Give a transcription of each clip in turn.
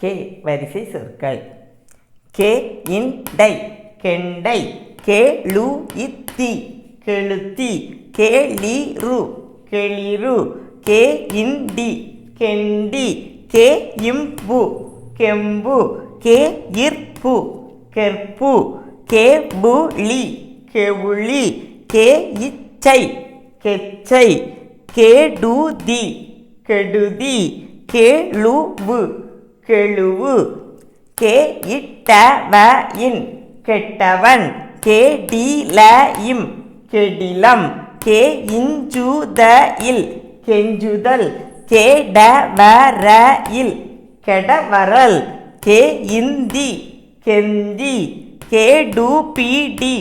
K வரிசை சொற்கள். கே இண்டை. கெண்டை. கே லு இத்தி கெழுத்தி கே லி ரு. கெளிரு. கே இண்டி. கெண்டி. கே இம்பு. கெம்பு. கே இற்பு கெற்பு. கேபுளி கெவுளி. கே இச்சை. கெச்சை. கேடுதி. கெடுதி கேளுவு கெழுவு கே இன் கெட்டவன். கேடி ல இம் கெடிலம். கே இஞ்சுதஇல். கெஞ்சுதல். இல் கெடவரல். கே இந்தி. கெந்தி. கேடுபிடி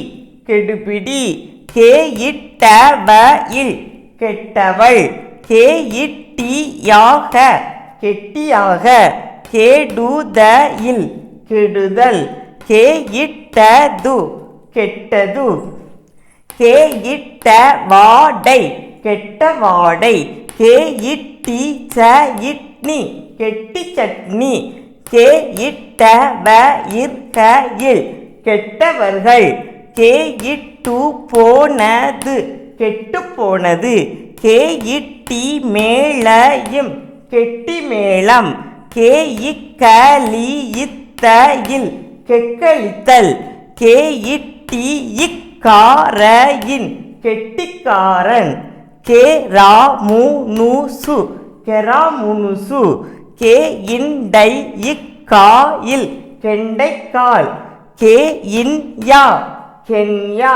கெடுபிடி. கே இட்டவஇல் கெட்டவள். கே இட்டியாக. கெட்டியாக. கேடுதஇல் கெடுதல். கே இட்டது கெட்டது. கே இட்ட வாடை கெட்ட வாடை கே இட்டி ச இட்னி கெட்டி சட்னி கே இட்ட வ இல் கெட்டவர்கள். கே இட்டு போனது கெட்டு போனது கே இட்டி கெட்டி மேளம் கே இக்கலி இல் கெக்களித்தல் கே இட்டி இக்காரையின் கெட்டிக்காரன் கே ராமுனுசு கெராமுனுசு கே இண்டை இல் கெண்டைக்கால் கே இன் யா கென்யா